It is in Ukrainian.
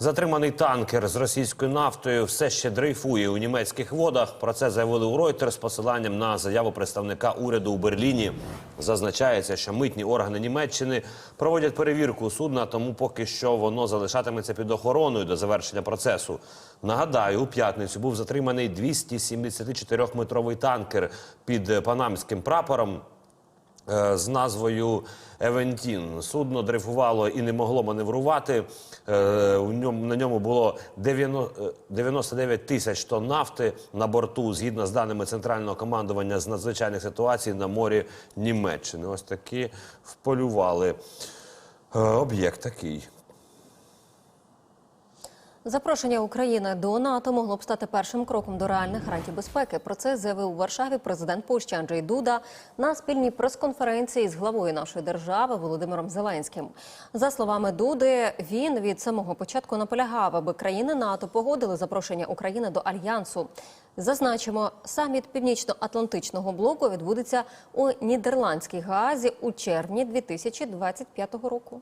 Затриманий танкер з російською нафтою все ще дрейфує у німецьких водах. Про це заявили у Reuters з посиланням на заяву представника уряду у Берліні. Зазначається, що митні органи Німеччини проводять перевірку судна, тому поки що воно залишатиметься під охороною до завершення процесу. Нагадаю, у п'ятницю був затриманий 274-метровий танкер під панамським прапором з назвою Евентін. Судно дрейфувало і не могло маневрувати. Е, У ньому на ньому було 90 е, 99 тисяч тонн нафти на борту, згідно з даними центрального командування з надзвичайних ситуацій на морі Німеччини. Ось такі вполювали Е, об'єкт такий. Запрошення України до НАТО могло б стати першим кроком до реальних гарантій безпеки. Про це заявив у Варшаві президент Польщі Анджей Дуда на спільній прес-конференції з главою нашої держави Володимиром Зеленським. За словами Дуди, він від самого початку наполягав, аби країни НАТО погодили запрошення України до альянсу. Зазначимо, саміт Північно-Атлантичного блоку відбудеться у Нідерландській Гаазі у червні 2025 року.